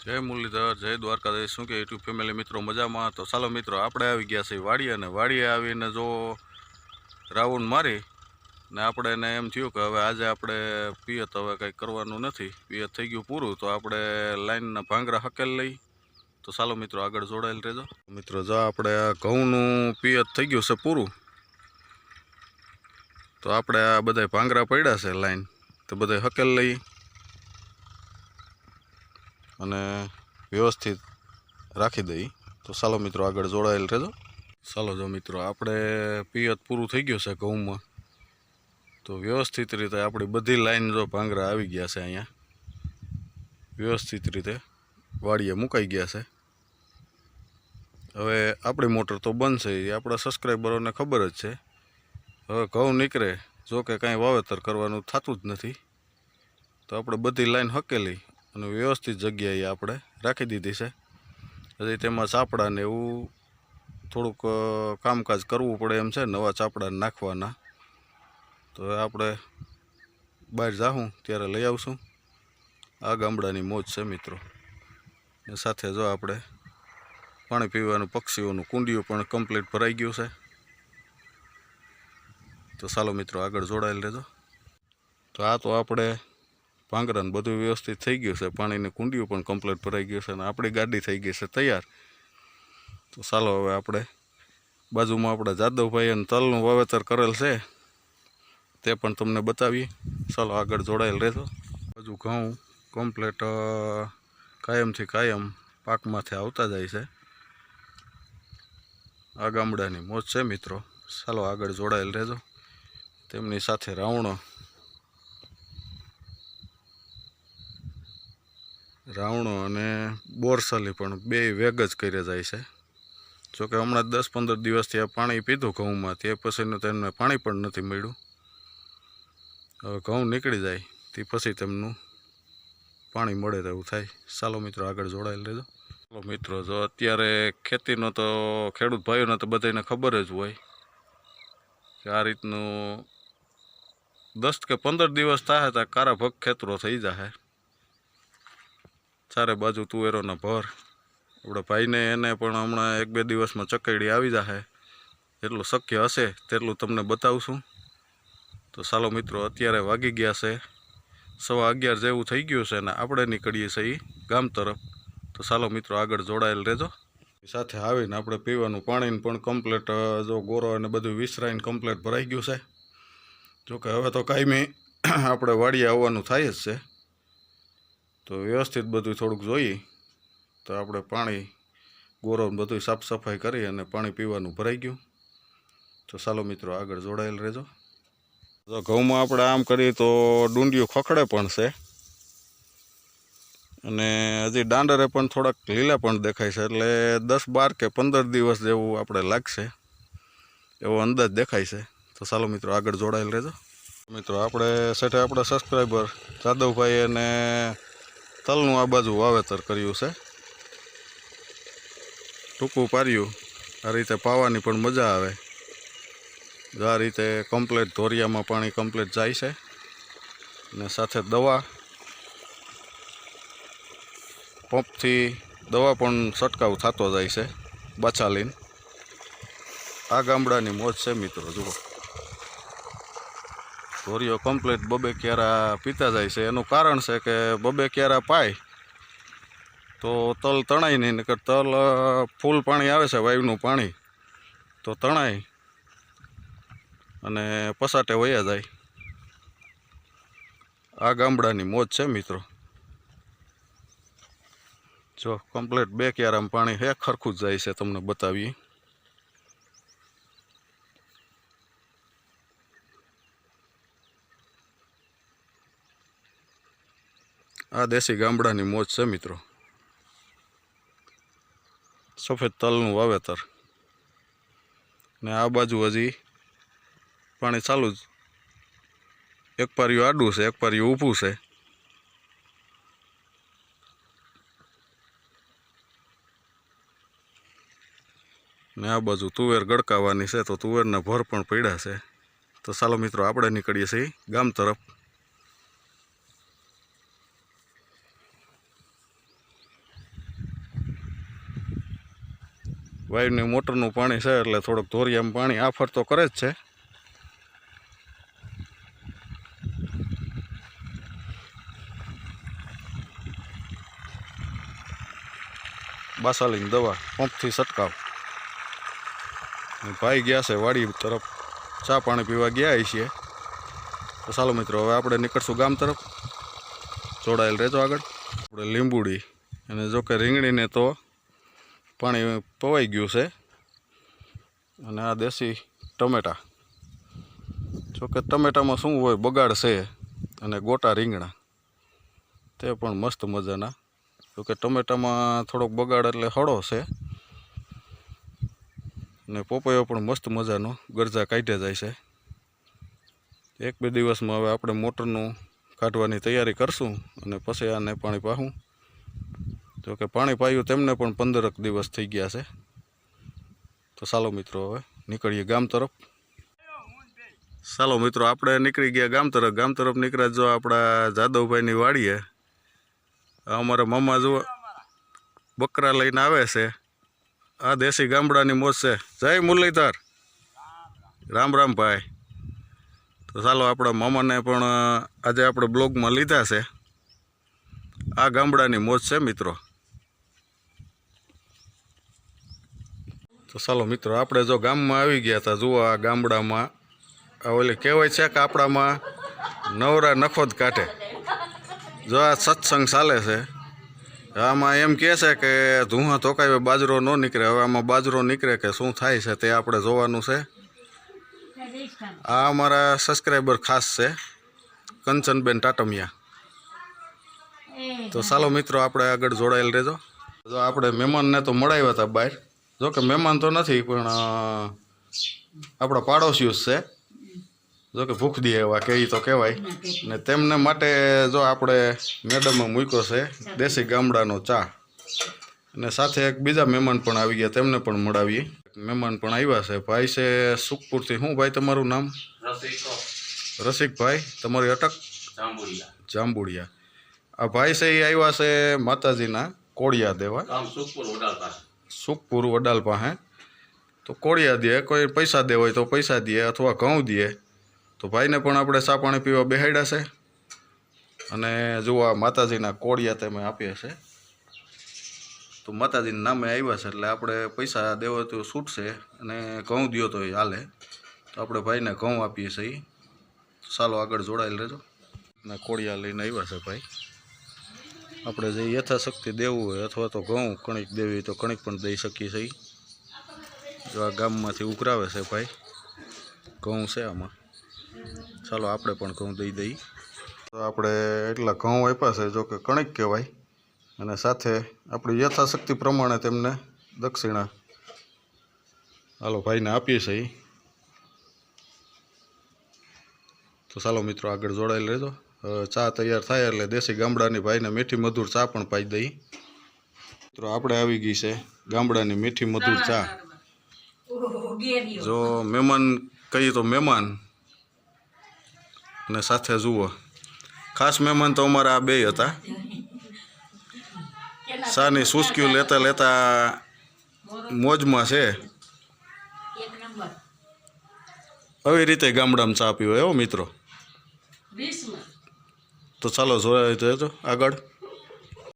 જય મુરલીધર, જય દ્વારકાધીશ. શું કે યુટ્યુબ ફેમિલી મિત્રો, મજામાં? તો ચાલો મિત્રો, આપણે આવી ગયા છીએ વાડીએ અને વાડીએ આવીને જો રાઉન્ડ મારી ને આપણે એને એમ થયું કે હવે આજે આપણે પિયત હવે કંઈ કરવાનું નથી. પિયત થઈ ગયું પૂરું, તો આપણે લાઈનના ભાંગરા હકેલ લઈ. તો ચાલો મિત્રો, આગળ જોડાયેલ રહેજો. મિત્રો, જો આપણે આ ઘઉંનું પિયત થઈ ગયું છે પૂરું, તો આપણે આ બધા ભાંગરા પડ્યા છે લાઈન. તો બધા હકેલ લઈ. અને વ્યવસ્થિત રાખી દઈ. તો ચાલો મિત્રો આગળ જોડાયેલ રહેજો. ચાલો જો મિત્રો, આપણે પિયત પૂરું થઈ ગયું છે ઘઉંમાં. તો વ્યવસ્થિત રીતે આપણી બધી લાઈન જો ભાંગરા આવી ગયા છે અહીંયા. વ્યવસ્થિત રીતે વાડીએ મુકાઈ ગયા છે. હવે આપણી મોટર તો બંધ છે, એ આપણા સબસ્ક્રાઈબરોને ખબર જ છે. હવે ઘઉં નીકળે, જો કે કાંઈ વાવેતર કરવાનું થતું જ નથી. તો આપણે બધી લાઈન હકેલી અને વ્યવસ્થિત જગ્યાએ આપણે રાખી દીધી છે. હજી તેમાં ચાપડાને એવું થોડુંક કામકાજ કરવું પડે એમ છે, નવા ચાપડા નાખવાના. તો આપણે બહાર જાઉં ત્યારે લઈ આવશું. આ ગામડાની મોજ છે મિત્રો. ને સાથે જો આપણે પાણી પીવાનું પક્ષીઓનું કુંડિયું પણ કમ્પ્લીટ ભરાઈ ગયું છે. તો ચાલો મિત્રો આગળ જોડાયેલ રહેજો. તો આ તો આપણે ભાંગરાને બધું વ્યવસ્થિત થઈ ગયું છે. પાણીની કુંડીઓ પણ કમ્પ્લીટ ભરાઈ ગયું છે અને આપણી ગાડી થઈ ગઈ છે તૈયાર. તો ચાલો હવે આપણે બાજુમાં આપણા જાદવભાઈ અને તલનું વાવેતર કરેલ છે. તે પણ તમને બતાવીએ. ચાલો આગળ જોડાયેલ રહેજો. બાજુ ઘઉં કમ્પ્લેટ કાયમથી કાયમ પાકમાંથી આવતા જાય છે. આ ગામડાની મોજ છે મિત્રો. ચાલો આગળ જોડાયેલ રહેજો. તેમની સાથે રાવણો રાવણો અને બોરસલી પણ બે વેગ જ કરી જાય છે. જોકે હમણાં દસ પંદર દિવસથી આ પાણી પીધું ઘઉંમાં તે પછીનું તેમને પાણી પણ નથી મળ્યું. હવે ઘઉં નીકળી જાય, તે પછી તેમનું પાણી મળે તેવું થાય. ચાલો મિત્રો, આગળ જોડાયેલ રહેજો. ચાલો મિત્રો, જો અત્યારે ખેતીનો તો, ખેડૂત ભાઈઓને તો બધાને ખબર જ હોય કે આ રીતનું દસ કે પંદર દિવસ થાય તો કારા ભગ ખેતરો થઈ જાય ચારે બાજુ તુવેરોના ભર. આપણા ભાઈને એને પણ હમણાં એક બે દિવસમાં ચકેડી આવી જશે એટલું શક્ય હશે તેટલું તમને બતાવશું. તો ચાલો મિત્રો, અત્યારે વાગી ગયા છે. સવા અગિયાર જેવું થઈ ગયું છે ને આપણે નીકળીએ છીએ ગામ તરફ. તો ચાલો મિત્રો, આગળ જોડાયેલ રહેજો. સાથે આવીને આપણે પીવાનું પાણીને પણ કમ્પ્લેટ જો ગોરો અને બધું વિસરાઈને કમ્પ્લેટ ભરાઈ ગયું છે. જોકે હવે તો કાયમી આપણે વાડીએ આવવાનું થાય જ છે. તો વ્યવસ્થિત બધું થોડુંક જોઈએ. તો આપણે પાણી ગોરો બધું સાફ સફાઈ કરી અને પાણી પીવાનું ભરાઈ ગયું. તો ચાલો મિત્રો, આગળ જોડાયેલ રહેજો. તો ઘઉંમાં આપણે આમ કરીએ તો ડુંડિયું ખખડે પણ છે. અને હજી દાંડરે પણ થોડાક લીલા પણ દેખાય છે, એટલે દસ બાર કે પંદર દિવસ જેવું આપણે લાગશે. એવો અંદાજ દેખાય છે. તો ચાલો મિત્રો, આગળ જોડાયેલ રહેજો. મિત્રો, આપણે સેઠે આપણા સબસ્ક્રાઈબર જાદવભાઈ અને તલનું આ બાજુ વાવેતર કર્યું છે. ટૂંકું પાર્યું આ રીતે પાવાની પણ મજા આવે. જો આ રીતે કમ્પ્લેટ ધોરિયામાં પાણી કમ્પ્લેટ જાય છે. અને સાથે દવા. પંપથી દવા પણ છંટકાવ થતો જાય છે. બાચાલીન આ ગામડાની મોજ છે મિત્રો, જુઓ. ધોરીઓ કમ્પ્લીટ બબે ક્યારા પીતા જાય છે. એનું કારણ છે કે બબે ક્યારા પાય, તો તલ તણાય નહીં, નકર તલ ફૂલ પાણી આવે છે વાયુનું પાણી, તો તણાય અને પસાટે વયા જાય. આ ગામડાની મોજ છે મિત્રો. જો કમ્પ્લીટ બે ક્યારામાં પાણી હે ખરખું જ જાય છે, તમને બતાવીએ. આ દેશી ગામડાની મોજ છે, મિત્રો. સફેદ તલનું વાવેતર. ને આ બાજુ હજી પાણી ચાલુ જ. એક પારિયું આડું છે, એક પારિયું ઊભું છે. ને આ બાજુ તુવેર ગડકાવાની છે, તો તુવેરના ભર પણ પડ્યા છે. તો ચાલો મિત્રો, આપણે નીકળીએ છીએ ગામ તરફ. વાયુની મોટરનું પાણી છે એટલે થોડુંક ધોરિયામાં પાણી આફર તો કરે જ છે. બાસાલીની દવા પંપથી છંટકાવ. ભાઈ ગયા છે વાડી તરફ. ચા પાણી પીવા ગયા છીએ. તો ચાલો મિત્રો, હવે આપણે નીકળશું ગામ તરફ. જોડાયેલ રહેજો આગળ. આપણે લીંબુડી અને જો કે રીંગણીને તો પાણી પવાઈ ગયું છે. અને આ દેશી ટમેટા. જોકે ટમેટામાં શું હોય, બગાડ છે અને ગોટા રીંગણા. તે પણ મસ્ત મજાના. જોકે ટમેટામાં થોડોક બગાડ એટલે હળો છે. અને પોપૈયો પણ મસ્ત મજાનો ગરજા કાઢ્યા જાય છે. એક બે દિવસમાં હવે આપણે મોટરનું કાઢવાની તૈયારી કરશું અને પછી આને પાણી પાહું. જો કે પાણી પાયું તેમને પણ પંદરક દિવસ થઈ ગયા છે. તો ચાલો મિત્રો હવે નીકળીએ ગામ તરફ. ચાલો મિત્રો, આપણે નીકળી ગયા ગામ તરફ. ગામ તરફ નીકળ્યા જો આપણા જાદવભાઈની વાડીએ. અમારા મમ્મા જુઓ બકરા લઈને આવે છે. આ દેશી ગામડાની મોજ છે. જય મુરલીધર. રામ રામ ભાઈ. તો ચાલો આપણા મામાને પણ આજે આપણે બ્લોગમાં લીધા છે. આ ગામડાની મોજ છે મિત્રો. તો ચાલો મિત્રો, આપણે જો ગામમાં આવી ગયા હતા જુઓ આ ગામડામાં. આ ઓલી કહેવાય છે કે આપણામાં નવરા નખો જ કાઢે જો આ સત્સંગ ચાલે છે, આમાં એમ કહે છે કે ધુઆ ધોકાવે, બાજરો ન નીકળે. હવે આમાં બાજરો નીકળે કે શું થાય છે તે આપણે જોવાનું છે. આ અમારા સબસ્ક્રાઈબર ખાસ છે, કંચનબેન ટાટમિયા. તો ચાલો મિત્રો, આપણે આગળ જોડાયેલ રહેજો. આપણે મહેમાનને તો મળાવ્યા હતા બહાર. જો કે મહેમાન તો નથી, પણ આપણા પાડોશીઓ છે. જો કે ભૂખ દે એવા કહી તો કહેવાય. ને તેમને માટે જો આપણે મેડમે મૂક્યો છે, દેશી ગામડાનો ચા. અને સાથે એક બીજા મહેમાન પણ આવી ગયા, તેમને પણ મળાવીએ. મહેમાન પણ આવ્યા છે. ભાઈ છે સુખપુરથી. શું ભાઈ તમારું નામ? રસિકભાઈ તમારી અટક? જાંબુડિયા. આ ભાઈ છે એ આવ્યા છે માતાજીના કોળિયા દેવા. સુખપુર સુખપુર વડાલ પાસે? તો કોળિયા દે, કોઈ પૈસા દે હોય તો પૈસા દે અથવા ઘઉં દે. તો ભાઈને પણ આપણે ચા પાણી પીવા બેહાડ્યા છે. અને આ માતાજીના કોળિયા તમે આપ્યા છે. તો માતાજીના નામે આવ્યા છે એટલે આપણે પૈસા દેવો તો છૂટશે અને ઘઉં દો તો એ હાલે. તો આપણે ભાઈને ઘઉં આપીએ છીએ. ચાલો આગળ જોડાયેલ રહેજો. અને કોળિયા લઈને આવ્યા છે ભાઈ. આપણે જે યથાશક્તિ દેવું હોય અથવા તો ઘઉં, કણિક દેવી હોય તો કણિક પણ દઈ શકીએ છીએ. જો આ ગામમાંથી ઉકરાવે છે ભાઈ, ઘઉં છે આમાં. ચાલો આપણે પણ ઘઉં દઈ દઈએ. તો આપણે એટલા ઘઉં આપ્યા છે જો કે કણિક કહેવાય. અને સાથે આપણી યથાશક્તિ પ્રમાણે તેમને દક્ષિણા હાલો ભાઈને આપીએ છીએ. તો ચાલો મિત્રો આગળ જોડાયેલ રહેજો ચા તૈયાર થાય એટલે દેશી ગામડાની ભાઈને મીઠી મધુર ચા પણ પાઈ દઈ. મિત્રો આપણે આવી ગઈ છે ગામડાની મીઠી મધુર ચા. જો મહેમાન કહીએ તો મહેમાન. અને સાથે જુઓ. ખાસ મહેમાન તો અમારા આ બે હતા. સાની સુસ્ક્યુ લેતા લેતા મોજમાં છે. આવી રીતે ગામડામાં ચા પીવો એવો મિત્રો. તો ચાલો જોડાઈ તો આગળ.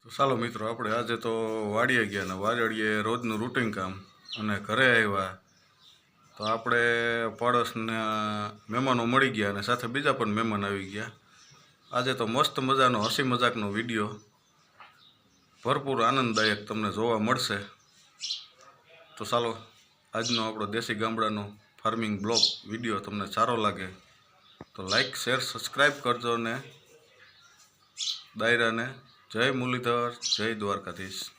તો ચાલો મિત્રો, આપણે આજે તો વાડીએ ગયા ને વાડીએ રોજનું રૂટિન કામ અને ઘરે આવ્યા. તો આપણે પાડોશના મહેમાનો મળી ગયા અને સાથે બીજા પણ મહેમાન આવી ગયા. આજે તો મસ્ત મજાનો, હસી મજાકનો વીડિયો. ભરપૂર આનંદદાયક તમને જોવા મળશે. તો ચાલો, આજનો આપણો દેશી ગામડાનો ફાર્મિંગ બ્લોગ વીડિયો તમને સારો લાગે તો લાઈક શેર સબસ્ક્રાઈબ કરજો ને દાયરાને જય મુરલીધર જય દ્વારકાધીશ.